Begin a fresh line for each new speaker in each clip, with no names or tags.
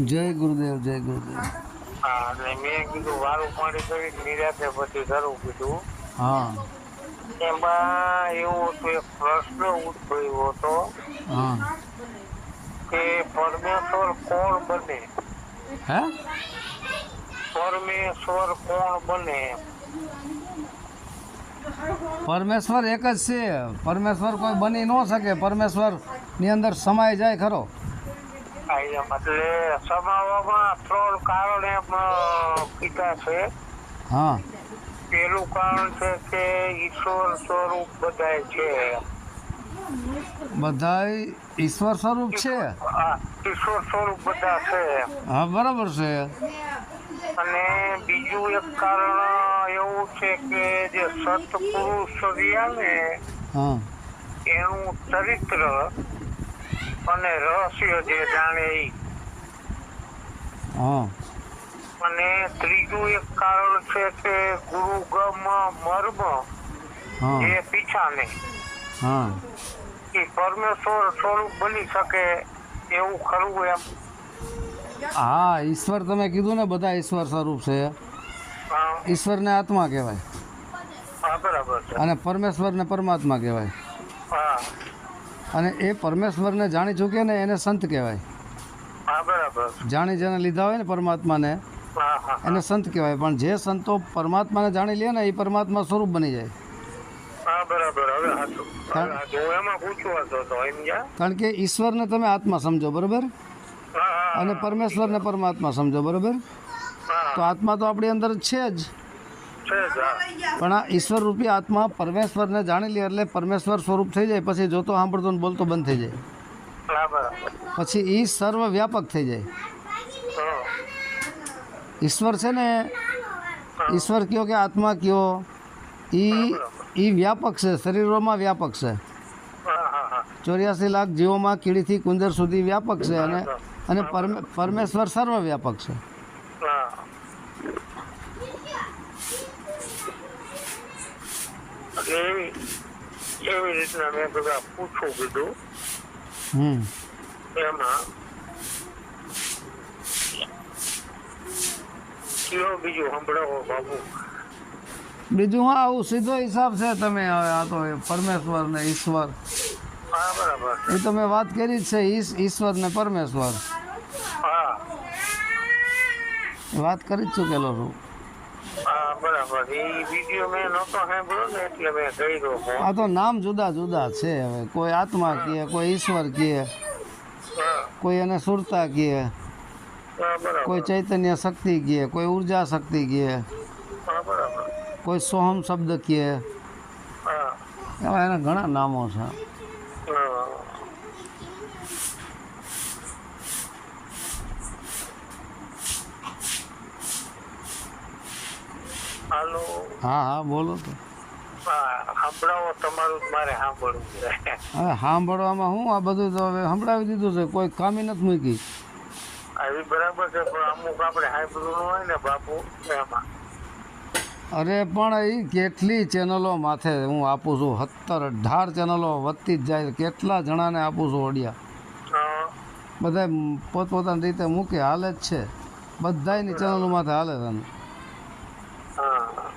જય ગુરુદેવ જય ગુરુદેવ.
હા અને મેં કીધું વારું પાણી કરી નિરાતે પછી કરવું કીધું.
હા.
એમાં એવું તો એક પ્રશ્ન ઉદ્ભવ્યો હતો કે પરમેશ્વર કોણ બને?
હે?
પરમેશ્વર કોણ બને?
પરમેશ્વર એક જ છે. પરમેશ્વર કોઈ બની ન શકે. પરમેશ્વરની અંદર સમાય જાય ખરો.
એટલે સમાવવામાં ત્રણ કારણ એમ કીધા છે.
હા.
પેલું કારણ છે કે ઈશ્વર સ્વરૂપ બધાય છે.
બધાય ઈશ્વર સ્વરૂપ છે?
ઈશ્વર સ્વરૂપ બધા છે.
હા બરાબર છે.
અને બીજું એક કારણ એવું છે કે જે સત્પુરુષ રહ્યા ને એનું ચરિત્ર અને રહસ્ય જે જાણે એ
હા.
અને ત્રીજું એક કારણ છે કે ગુરુગમ મર્મ
જે
પીછા પીછાને.
હા.
એ પરમેશ્વર સ્વરૂપ બની શકે એવું ખરું એમ.
હા ઈશ્વર તમે કીધું ને બધા ઈશ્વર સ્વરૂપ છે.
ઈશ્વર
ઈશ્વરને આત્મા કહેવાય.
હા, બરાબર છે.
અને પરમેશ્વરને પરમાત્મા કહેવાય.
હા.
અને એ પરમેશ્વરને જાણી ચૂકે ને એને સંત કહેવાય. જાણી જેને લીધા હોય ને પરમાત્માને એને સંત કહેવાય. પણ જે સંતો પરમાત્માને જાણી લે ને એ પરમાત્મા સ્વરૂપ બની જાય. કારણ કે ઈશ્વરને તમે આત્મા સમજો બરાબર? અને પરમેશ્વરને પરમાત્મા સમજો બરાબર? તો આત્મા તો આપણી અંદર છે જ.
છે જ, હા.
પણ આ ઈશ્વર રૂપી આત્મા પરમેશ્વરને જાણી લે એટલે પરમેશ્વર સ્વરૂપ થઈ જાય પછી જોતો સાંભળતો ને બોલતો બંધ થઈ જાય. પછી એ સર્વ વ્યાપક થઈ જાય. ઈશ્વર છે ને ઈશ્વર કયો કે આત્મા કયો? એ એ વ્યાપક છે શરીરોમાં વ્યાપક છે. ચોર્યાસી લાખ જીવોમાં કીડીથી કુંદર સુધી વ્યાપક છે અને અને પરમેશ્વર સર્વ વ્યાપક છે
હા એટલે એવી એવી રીતના મેં બધા પૂછવું કીધું
હમ
એમાં કયો બીજું સંભળાવો બાબુ
બીજું હા આવું સીધો હિસાબ છે તમે હવે આ તો પરમેશ્વર ને ઈશ્વર.
હા બરાબર.
એ તો મેં વાત કરી જ છે ઈશ ઈશ્વર ને પરમેશ્વર.
હા.
એ વાત કરી જ ચૂકેલો છું
હા બરાબર. એ વીડિયો મેં નહોતો સાંભળ્યો ને એટલે મેં કર્યો
આ તો નામ જુદા જુદા છે હવે. કોઈ આત્મા કહે કોઈ ઈશ્વર કહે કોઈ એને સુરતા કહે કોઈ ચૈતન્ય શક્તિ કહે કોઈ ઊર્જા શક્તિ કહે કોઈ સોહમ શબ્દ કહે. એવા એના ઘણા નામો છે
હા. હાલો.
હા હા બોલો તો.
હા તમારું મારે સાંભળવું છે.
સાંભળવામાં હું આ બધું તો હવે સંભળાવી દીધું છે કોઈ કામી નથી મૂકી.
આવી બરાબર છે પણ અમુક આપણે સાંભળવું હોય ને બાપુ એમાં.
અરે પણ એ કેટલી ચેનલો માથે હું આપું છું સત્તર અઢાર ચેનલો વધતી જ જાય કેટલા જણાને આપું છું ઓડિયા. બધા પોતપોતાની રીતે મૂકે હાલે જ છે. બધાયની ચેનલો માથે હાલે છે
હા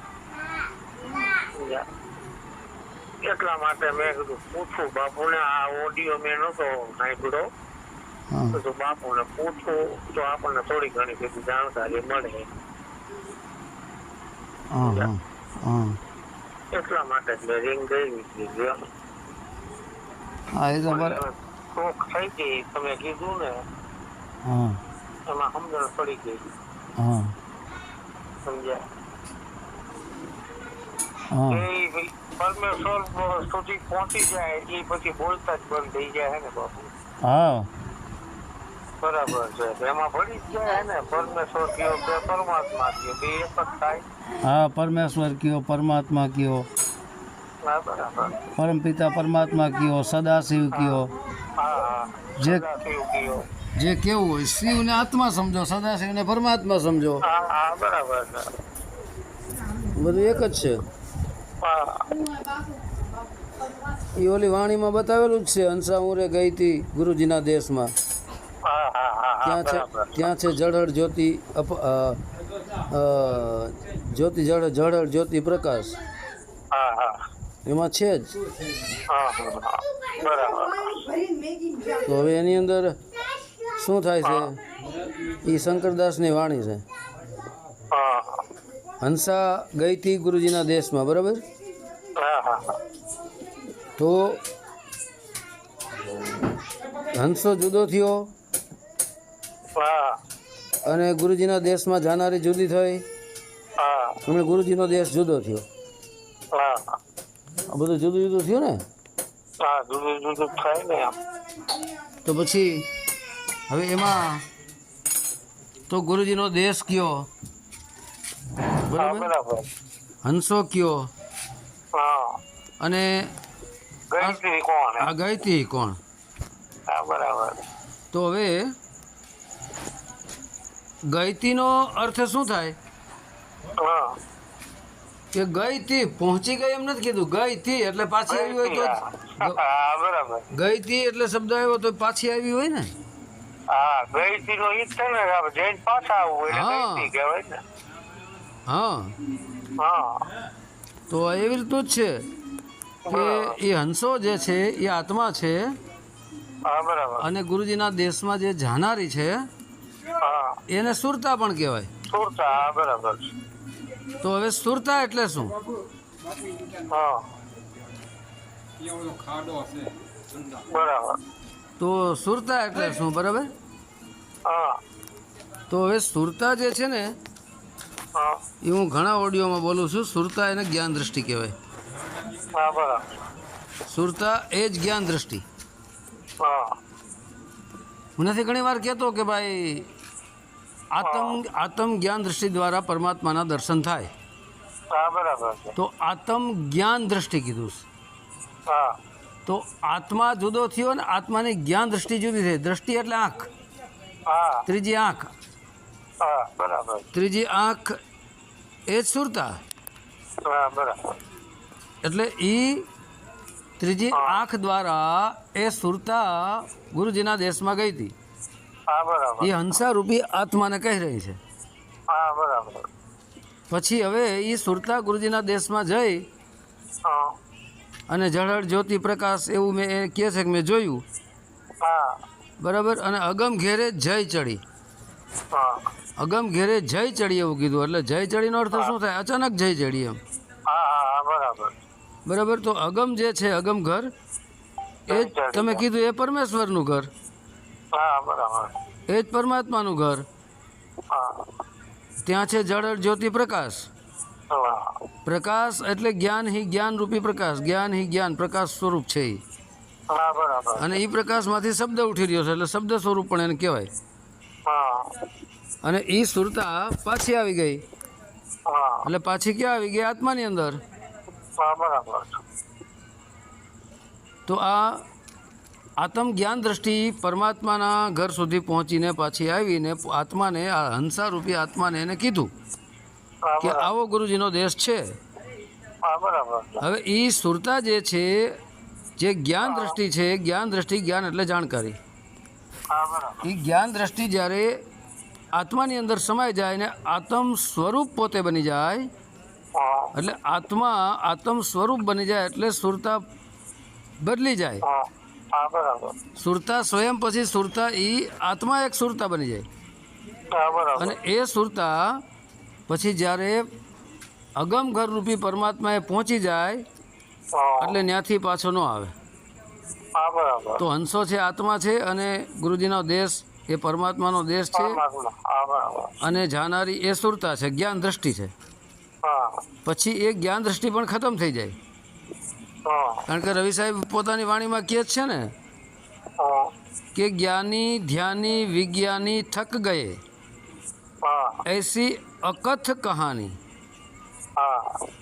યા. એટલા માટે મેં કીધું પૂછું બાપુને આ ઓડિયો મેં નતો સાંભળ્યો. તો બાપુને પૂછું તો આપણને થોડી ઘણી બધી જાણકારી મળે. એટલા માટે જ મેં રિંગ ગઈ દીધી
હા એ તો
શોખ થઈ ગઈ તમે કીધું ને એમાં સમજણ પડી ગઈ. સમજ્યા? એ પરમેશ્વર સુધી પહોંચી જાય એ પછી બોલતા જ બંધ થઈ જાય હે ને બાપુ?
હા.
બરાબર છે. એમાં ભળી જાય ને? પરમેશ્વર કયો કે પરમાત્મા કયો બે એક જ થાય?
હા પરમેશ્વર કયો પરમાત્મા કયો.
બરાબર.
પરમપિતા પરમાત્મા કયો સદાશિવ કયો. જે જે કેવું હોય શિવને આત્મા સમજો સદાશિવને પરમાત્મા સમજો.
હા હા બરાબર
બધું એક જ છે. એ ઓલી વાણીમાં બતાવેલું જ છે હંસા ગઈ હતી ગુરુજીના દેશમાં. ત્યાં છે ત્યાં છે જળહળ જ્યોતિ જ્યોતિ જળ જળહળ જ્યોતિ પ્રકાશ. એમાં છે જ. તો હવે એની અંદર શું થાય છે? એ શંકરદાસની વાણી છે. હંસા ગઈ હતી ગુરુજીના દેશમાં બરાબર? તો હંસો જુદો થયો અને ગુરુજીના દેશમાં જાનારી જુદી થઈ.
હા.
અને ગુરુજીનો દેશ જુદો થયો.
હા.
આ બધું જુદું જુદું થયું ને?
હા જુદું જુદું થાય
તો પછી હવે એમાં તો ગુરુજીનો દેશ કયો? બરાબર? હંસો કયો? અને? આ ગાયતી કોણ?
બરાબર.
તો હવે ગાયતીનો અર્થ શું થાય?
હા.
કે ગઈ તી પહોંચી ગઈ એમ નથી કીધું. ગઈ એટલે પાછી આવી હોય તો જ-
હા. બરાબર.
ગઈ તી એટલે શબ્દ આવ્યો તો પાછી આવી હોય ને?
હા ગયતી નો ઈ જ છે ને જૈન પાછા આવવું એટલે
હા.
કહેવાય ને.
હા.
હા
તો એવી રીતનું જ છે કે એ હંસો જે છે એ આત્મા છે અને ગુરુજીના દેશમાં જે જાનારી છે
હા.
એને સુરતા પણ કહેવાય.
સુરતા બરાબર
તો હવે સુરતા એટલે શું?
હા. બરાબર.
તો સુરતા એટલે શું બરાબર?
હા.
તો હવે સુરતા જે છે ને એ હું ઘણા ઓડિયોમાં બોલું છું. સુરતા એને જ્ઞાન દ્રષ્ટિ કહેવાય. સુરતા એ જ જ્ઞાન દ્રષ્ટિ.
હા.
નથી ઘણી વાર કહેતો કે ભાઈ આત્મ આત્મ જ્ઞાન દ્રષ્ટિ દ્વારા પરમાત્માના દર્શન થાય. તો આત્મ જ્ઞાન દ્રષ્ટિ કીધું તો આત્મા જુદો થયો ને આત્માની જ્ઞાન દ્રષ્ટિ જુદી થઈ. દ્રષ્ટિ એટલે આંખ. ત્રીજી આંખ.
હા બરાબર.
ત્રીજી આંખ એ જ સુરતા?
હા બરાબર.
એટલે એ ત્રીજી આંખ દ્વારા એ સુરતા ગુરુજીના દેશમાં ગઈ હતી.
હા બરાબર.
એ હંસારૂપી આત્માને કહી રહી છે.
હા બરાબર.
પછી હવે એ સુરતા ગુરુજીના દેશમાં જઈ અને જળહળ જ્યોતિ પ્રકાશ એવું મેં એ કહે છે કે મેં જોયું. બરાબર? અને અગમ ઘેરે જય ચડી. અગમ ઘેરે જય ચડી એવું કીધું. એટલે જય ચડીનો અર્થ શું થાય? અચાનક જય ચડી એમ.
બરાબર.
બરાબર? તો અગમ જે છે અગમ ઘર એ તમે કીધું એ પરમેશ્વરનું ઘર. એ જ પરમાત્માનું ઘર. ત્યાં છે જળ જ્યોતિ પ્રકાશ. પ્રકાશ એટલે જ્ઞાન હિ જ્ઞાન રૂપી પ્રકાશ. જ્ઞાન હિ જ્ઞાન પ્રકાશ સ્વરૂપ છે એ અને એ પ્રકાશમાંથી શબ્દ ઉઠી રહ્યો છે એટલે શબ્દ સ્વરૂપ પણ એને કહેવાય. અને એ સુરતા પાછી આવી ગઈ. એટલે પાછી ક્યાં આવી ગઈ? આત્માની અંદર? તો આ આત્મ જ્ઞાન દ્રષ્ટિ પરમાત્માના ઘર સુધી પહોંચીને પાછી આવીને આત્માને આ હંસારૂપી આત્માને એને કીધું કે આવો ગુરુજીનો દેશ છે. હવે એ સુરતા જે છે જે જ્ઞાન દ્રષ્ટિ છે જ્ઞાન દ્રષ્ટિ જ્ઞાન એટલે જાણકારી. એ જ્ઞાન દ્રષ્ટિ જ્યારે આત્માની અંદર સમાઈ જાય ને આત્મ સ્વરૂપ પોતે બની જાય. એટલે આત્મા આત્મ સ્વરૂપ બની જાય એટલે સુરતા બદલી જાય. સુરતા સ્વયં પછી સુરતા એ આત્મા એક સુરતા બની જાય. અને એ સુરતા પછી જ્યારે અગમ ઘર રૂપી પરમાત્માએ પહોંચી જાય એટલે ત્યાંથી પાછો ન આવે. તો હંસો છે આત્મા છે અને ગુરુજીનો દેશ એ પરમાત્માનો દેશ છે અને જાનારી એ સુરતા છે જ્ઞાન દ્રષ્ટિ છે. પછી એ જ્ઞાન દ્રષ્ટિ પણ ખતમ થઈ જાય. કારણ કે રવિ સાહેબ પોતાની વાણીમાં કહે છે ને કે જ્ઞાની ધ્યાની વિજ્ઞાની થક ગયે. એસી અકથ કહાની.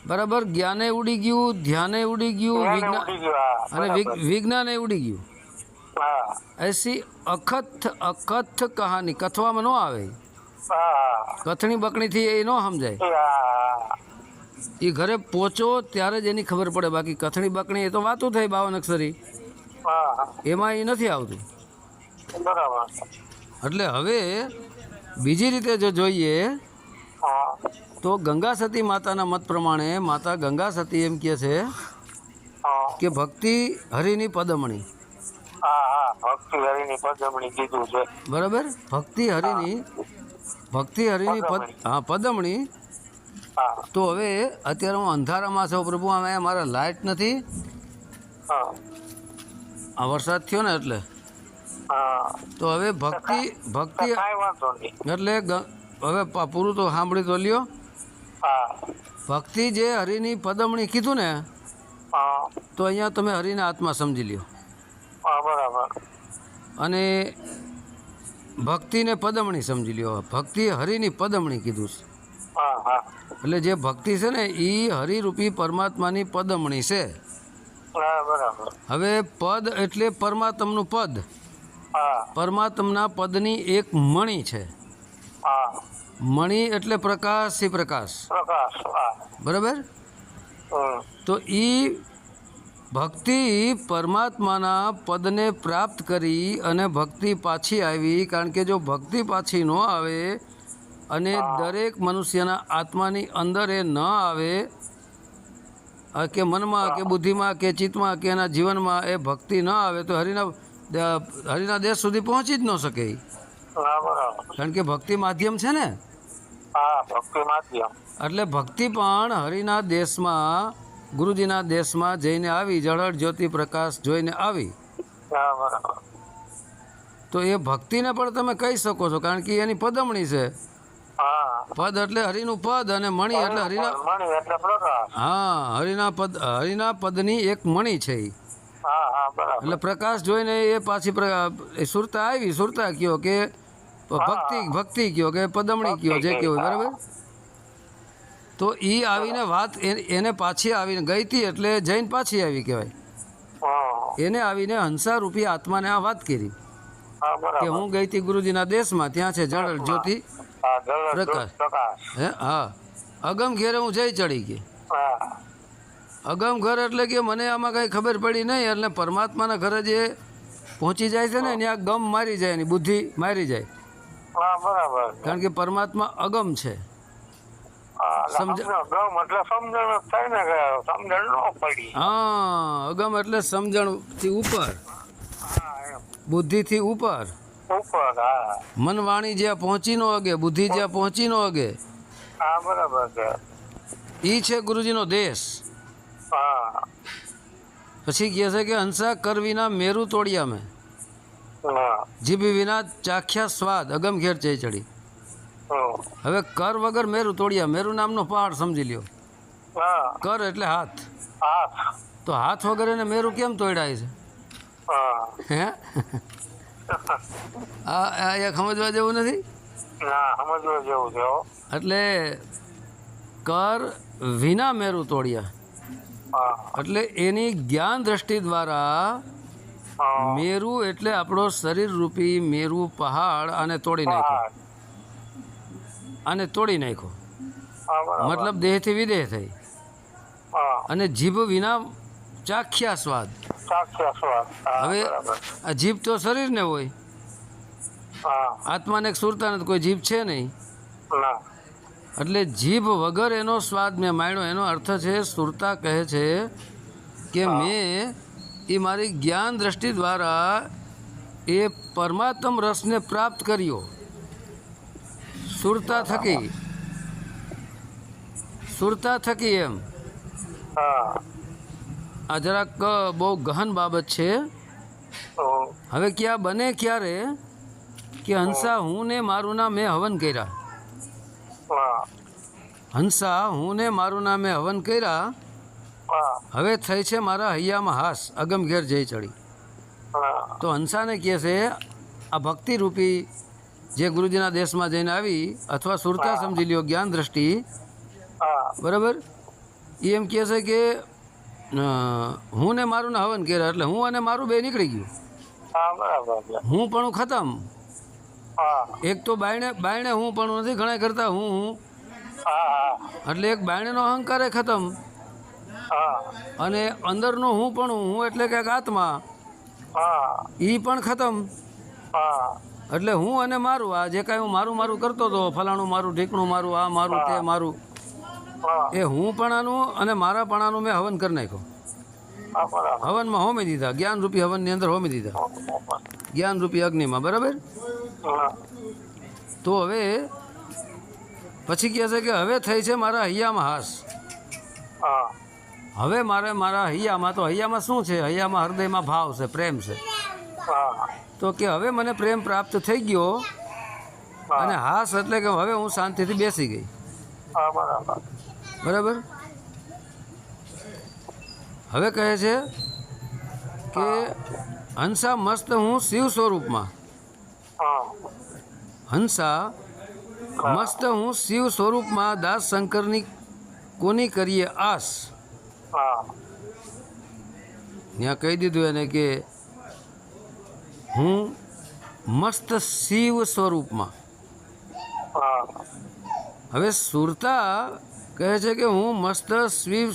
બરાબર જ્ઞાને ઉડી ગયું ધ્યાને ઉડી ગયું વિજ્ઞાન અને વિજ્ઞાને ઉડી ગયું. એસી અખથ અકથ કહાની કથવામાં ન આવે. કથણી બકણીથી એ ન સમજાય. એ ઘરે પહોંચો ત્યારે જ એની ખબર પડે. બાકી કથણી બકણી એ તો વાતું થઈ બાવન અક્ષરી. એમાં એ નથી આવતું. એટલે હવે બીજી રીતે જો જોઈએ તો ગંગા સતી માતાના મત પ્રમાણે માતા ગંગા સતી એમ કહે છે કે ભક્તિ હરિની પદમણી.
ભક્તિ હરિની પદમણી કીધું છે.
બરોબર? ભક્તિ હરિની ભક્તિ હરિની પદ હા પદમણી. તો હવે અત્યારે હું અંધારામાં છું પ્રભુ અમે મારા લાઇટ નથી. આ વરસાદ થયો ને એટલે. તો હવે ભક્તિ ભક્તિ એટલે હવે પૂરું તો સાંભળી તો લ્યો. ભક્તિ જે હરિની પદમણી કીધું ને તો અહીંયા તમે હરિના આત્મા સમજી લ્યો. અને ભક્તિને પદમણી સમજી લ્યો. ભક્તિ હરિની પદમણી કીધું છે. એટલે જે ભક્તિ છે ને એ હરિરૂપી પરમાત્માની પદમણી છે.
બરાબર
હવે પદ એટલે પરમાત્મનું પદ. પરમાત્માના પદની એક મણી છે.
હા.
મણી એટલે પ્રકાશ પ્રકાશ. બરાબર? તો એ ભક્તિ પરમાત્માના પદને પ્રાપ્ત કરી અને ભક્તિ પાછી આવી કારણ કે જો ભક્તિ પાછી ન આવે અને દરેક મનુષ્યના આત્માની અંદર એ ન આવે કે મનમાં કે બુદ્ધિમાં કે ચિત્તમાં કે એના જીવનમાં એ ભક્તિ ન આવે તો હરિના હરિના દેશ સુધી પહોંચી જ ન શકે. કારણ કે ભક્તિ માધ્યમ છે ને? એટલે ભક્તિ પણ હરિના દેશમાં ગુરુજીના દેશમાં જઈને આવી જળળ જ્યોતિ પ્રકાશ જોઈને આવી. તો એ ભક્તિને પણ તમે કહી શકો છો કારણ કે એની પદમણી છે. પદ એટલે હરિનું પદ અને મણી એટલે હરિના હા હરિના પદ હરિના પદની એક મણી છે એટલે પ્રકાશ જોઈને એ પાછી સુરતા આવી સુરતા કયો કે ભક્તિ ભક્તિ કયો કે પદમણી કયો જે કયો. બરાબર? તો એ આવીને વાત એને પાછી આવીને ગઈ હતી એટલે જૈન પાછી આવી કહેવાય. એને આવીને હંસારૂપી આત્માને આ વાત કરી. કે હું ગઈ હતી ગુરુજીના દેશમાં ત્યાં છે જળ જ્યોતિ પ્રકાશ. હે? હા. અગમ ઘેરે હું જઈ ચડી ગઈ અગમ ઘર એટલે કે મને આમાં કંઈ ખબર પડી નહીં એટલે પરમાત્માના ઘરે જે પહોંચી જાય છે ને ત્યાં ગમ મારી જાય એની બુદ્ધિ મારી જાય. કારણ કે પરમાત્મા અગમ છે.
હા એટલે સમજણ સમજણ થાય ને સમજણ ન પડી.
હા અગમ એટલે સમજણથી ઉપર.
બુદ્ધિ
થી ઉપર.
ઉપર હા.
મન વાણી જ્યાં પહોંચી નો અગે બુદ્ધિ જ્યાં પહોંચી નો અગે
હા બરાબર છે.
ગુરુજી છે ગુરુજીનો દેશ.
હા.
પછી કહે છે કે હંસા કર વિના મેરુ તોડ્યા મેં. જીભ વિના ચાખ્યા સ્વાદ અગમ ઘેર ચઈ ચડી.
હમ.
હવે કર વગર મેરુ તોડ્યા મેરુ નામનો પહાડ સમજી લ્યો. કર એટલે હાથ. તો હાથ વગર એને મેરુ કેમ તોડાય છે?
હા.
આ એક સમજવા જેવું નથી?
સમજવા જેવું છે
એટલે કર વિના મેરુ તોડ્યા. એટલે એની જ્ઞાન દ્રષ્ટિ દ્વારા મેરુ એટલે આપણો શરીર રૂપી મેરુ પહાડ અને તોડી નાખ્યો. આને તોડી નાખ્યો. મતલબ દેહથી વિદેહ થઈ. અને જીભ વિના ચાખ્યા સ્વાદ. હવે આ જીભ તો શરીરને હોય.
હા.
આત્માને સુરતા નથી કોઈ જીભ છે નહીં. એટલે જીભ વગર એનો સ્વાદ મેં માણ્યો. એનો અર્થ છે સુરતા કહે છે કે મેં એ મારી જ્ઞાન દ્રષ્ટિ દ્વારા એ પરમાત્મ રસને પ્રાપ્ત કર્યો. સુરતા થકી. સુરતા થકી એમ. આ જરાક બહુ ગહન બાબત છે. હવે ક્યાં બને ક્યારે કે હંસા હું ને મારું ના મેં હવન કર્યા. હંસા હું ને મારું ના મેં હવન કર્યા. હવે થઈ છે મારા હૈયામાં હાસ અગમ ઘેર જઈ ચડી. તો હંસાને કહે છે આ ભક્તિરૂપી જે ગુરુજીના દેશમાં જઈને આવી અથવા સુરતા સમજી લ્યો જ્ઞાન દ્રષ્ટિ
હા.
બરાબર? એ એમ કહે છે કે હું ને મારું ને હવન કર્યા એટલે હું અને મારું બે નીકળી ગયું.
હા
પણ ખતમ. એક તો બાયણે બાયણે હું પણ નથી ઘણા કરતા હું હું. એટલે એક બાયણેનો અહંકાર એ ખતમ.
હા.
અને અંદરનો હું પણ હું એટલે કે આત્મા એ પણ ખતમ.
હા.
એટલે હું અને મારું આ જે કાંઈ હું મારું મારું કરતો હતો ફલાણું મારું ઢીકણું મારું આ મારું તે મારું. એ હું પણાનું અને મારા પણાનું મેં હવન કરી નાખ્યો. હવનમાં હોમી દીધા જ્ઞાન રૂપી હવનની અંદર હોમી દીધા. જ્ઞાન રૂપી અગ્નિમાં બરાબર? તો હવે પછી કહે છે કે હવે થઈ છે મારા હૈયામાં હાસ. હવે મારે મારા હૈયામાં તો હૈયામાં શું છે? હૈયામાં હૃદયમાં ભાવ છે પ્રેમ છે. તો કે હવે મને પ્રેમ પ્રાપ્ત થઈ ગયો અને હાસ એટલે કે હવે હું શાંતિથી બેસી ગઈ.
બરાબર.
હવે કહે છે કે હંસા મસ્ત હું શિવ સ્વરૂપમાં. હંસા મસ્ત હું શિવ સ્વરૂપમાં દાસ શંકરની કોની કરીએ આસ? ત્યાં કહી દીધું એને કે હું મસ્ત શિવ સ્વરૂપમાં. હવે સુરતા કહે છે કે હું મસ્ત શિવ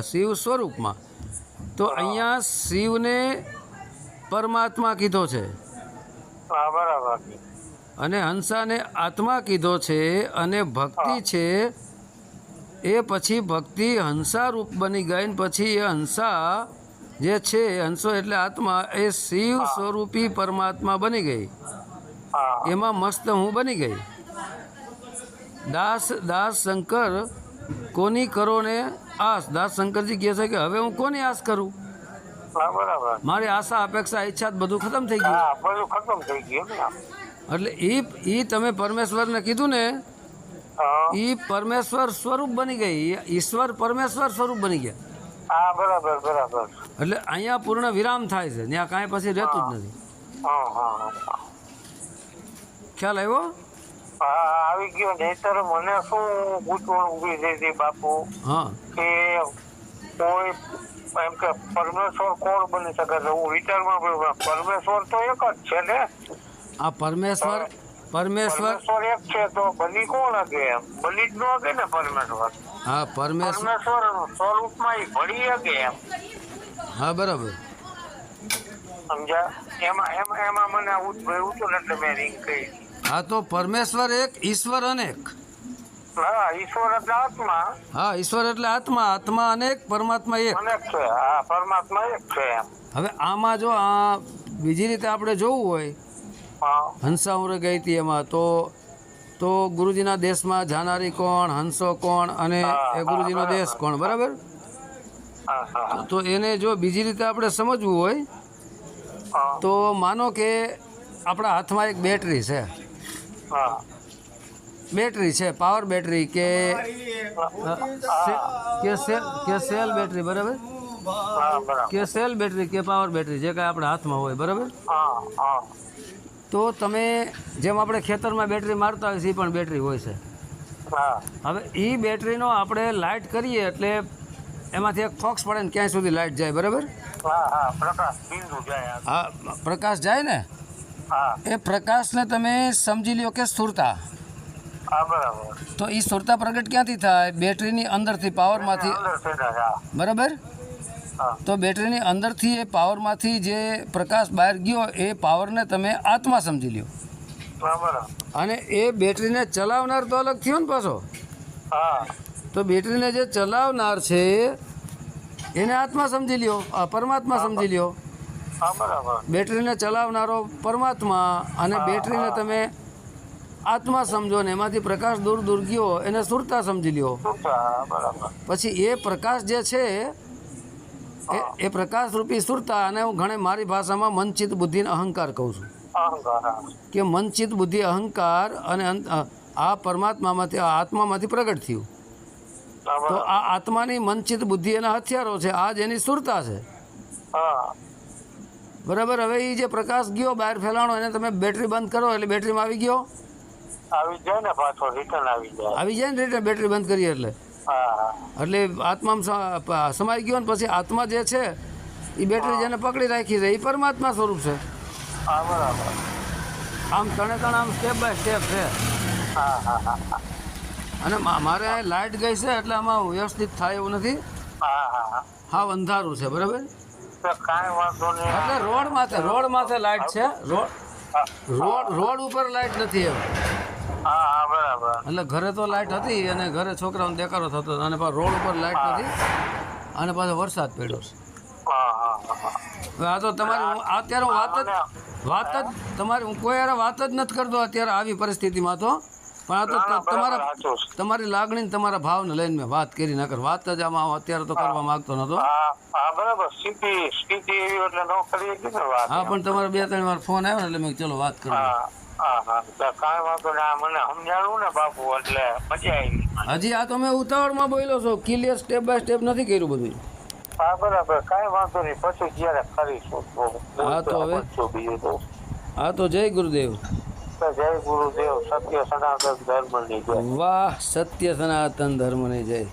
શિવ સ્વરૂપમાં. તો અહીંયા શિવને પરમાત્મા કીધો છે. અને હંસાને આત્મા કીધો છે અને ભક્તિ છે એ પછી ભક્તિ હંસા રૂપ બની ગઈ ને પછી એ હંસા જે છે હંસો એટલે આત્મા એ શિવ સ્વરૂપી પરમાત્મા બની ગઈ. એમાં મસ્ત હું બની ગઈ. દાસ દાસ શંકર કોની કરો ને આસ દાસ શંકરજી કહે છે કે હવે હું કોની આસ કરું? મારી આશા અપેક્ષા ઈચ્છા બધું ખતમ થઈ ગયું.
બધું ખતમ થઈ ગયું
એટલે એ એ તમે પરમેશ્વરને કીધું ને એ પરમેશ્વર સ્વરૂપ બની ગઈ. ઈશ્વર પરમેશ્વર સ્વરૂપ બની ગયા.
હા બરાબર બરાબર.
એટલે અહીંયા પૂર્ણ વિરામ થાય છે. ત્યાં કાંઈ પછી રહેતું જ નથી. ખ્યાલ આવ્યો?
આવી ગયો નહીતર મને શું ગૂંચવણ ઊભી થઈ હતી બાપુ?
હા.
કે કોઈ એમ કે પરમેશ્વર કોણ બની શકે છે? હું વિચારમાં પડ્યો પરમેશ્વર તો એક જ છે ને.
આ પરમેશ્વર પરમેશ્વર
એક છે તો બની કોણ હકે એમ? બની જ ન હકે ને પરમેશ્વર.
હા પરમેશ્વર
સ્વરૂપમાં એ ભળી શકે એમ.
હા બરાબર.
સમજ્યા? એમાં એમાં એમાં મને ઉદ્ભવ્યું હતું એટલે મેં રિંગ કરી.
હા તો પરમેશ્વર એક ઈશ્વર અનેક.
હા ઈશ્વર એટલે આત્મા.
હા ઈશ્વર એટલે આત્મા આત્મા અનેક પરમાત્મા એક.
અનેક છે. હા પરમાત્મા એક છે એમ.
હવે આમાં જો આ બીજી રીતે આપણે જોવું હોય
હંસા
ઉરે ગઈ હતી એમાં તો તો ગુરુજીના દેશમાં જાનારી કોણ હંસો કોણ અને એ ગુરુજીનો દેશ કોણ બરાબર? તો એને જો બીજી રીતે આપણે સમજવું હોય તો માનો કે આપણા હાથમાં એક બેટરી છે. બેટરી છે પાવર બેટરી કે કે સેલ કે સેલ બેટરી બરાબર? કે સેલ બેટરી કે પાવર બેટરી જે કાંઈ આપણા હાથમાં હોય બરાબર? તો તમે જેમ આપણે ખેતરમાં બેટરી મારતા હોય છે એ પણ બેટરી હોય છે.
હા.
હવે એ બેટરીનો આપણે લાઇટ કરીએ એટલે એમાંથી એક ફોક્સ પડે ને ક્યાંય સુધી લાઇટ જાય બરાબર?
હા હા પ્રકાશ જાય
હા પ્રકાશ જાય ને? એ પ્રકાશને તમે સમજી લ્યો કે સ્થૂરતા તો એ સ્થૂરતા પ્રગટ ક્યાંથી થાય? બેટરીની અંદરથી પાવરમાંથી બરાબર? તો બેટરીની અંદરથી એ પાવરમાંથી જે પ્રકાશ બહાર ગયો એ પાવરને તમે આત્મા સમજી લ્યો. અને એ બેટરીને ચલાવનાર તો અલગ થયો ને પાછો. તો બેટરીને જે ચલાવનાર છે એને આત્મા સમજી લ્યો આ પરમાત્મા સમજી લ્યો. બેટરીને ચલાવનારો પરમાત્મા અને બેટરીને તમે આત્મા સમજો ને એમાંથી પ્રકાશ દૂર દૂર ગયો એને સુરતા સમજી લ્યો. પછી એ પ્રકાશ જે છે એ એ પ્રકાશ રૂપી સુરતા અને હું ઘણે મારી ભાષામાં મનચિત બુદ્ધિને અહંકાર કહું છું. કે મનચિત બુદ્ધિ અહંકાર અને આ પરમાત્મામાંથી આ આત્મામાંથી પ્રગટ થયું. તો આ આત્માની મનચિત બુદ્ધિ એના હથિયારો છે આ જ એની સુરતા છે. બરાબર હવે એ જે પ્રકાશ ગયો બહાર ફેલાણો એને તમે બેટરી બંધ કરો એટલે બેટરીમાં આવી ગયો?
આવી જાય ને પાછો રિટર્ન આવી જાય.
આવી જાય ને રીતે બેટરી બંધ કરીએ એટલે. એટલે આત્મામાં સમાઈ ગયો ને પછી આત્મા જે છે એ બેટરી જેને પકડી રાખી છે એ પરમાત્મા સ્વરૂપ છે. આમ ત્રણે ત્રણ આમ સ્ટેપ બાય સ્ટેપ છે. અને મારે લાઇટ ગઈ છે એટલે આમાં વ્યવસ્થિત થાય એવું નથી.
હા
અંધારું છે બરાબર? એટલે રોડ માથે રોડ માથે લાઇટ છે રોડ રોડ ઉપર લાઇટ નથી એમ.
બરાબર
એટલે ઘરે તો લાઇટ હતી અને ઘરે છોકરાઓને દેખાડો થતો અને પાછો રોડ ઉપર લાઇટ નથી. અને પાછો વરસાદ પડ્યો છે. આ તો તમારી અત્યારે હું વાત જ વાત જ તમારી હું કોઈ યાર વાત જ નથી કરતો અત્યારે આવી પરિસ્થિતિમાં તો. પણ આ તો તમારા. તમારી લાગણી ને તમારા ભાવને લઈને મેં વાત કરી નકર વાત જ આમાં અત્યારે તો કરવા માંગતો નતો
હા
પણ તમારે બે ત્રણ વાર ફોન આવ્યો એટલે મેં ચલો વાત કરું
ને
હજી આ તો મેં ઉતાવળમાં બોલ્યો છો. ક્લિયર સ્ટેપ બાય સ્ટેપ નથી કર્યું બધું.
હા બરાબર. કાંઈ વાંધો નહીં. પછી જ્યારે કરીશું
હા, તો હવે- હા તો જય ગુરુદેવ.
જય ગુરુદેવ. સત્ય સનાતન ધર્મની જય.
વાહ સત્ય સનાતન ધર્મની જય.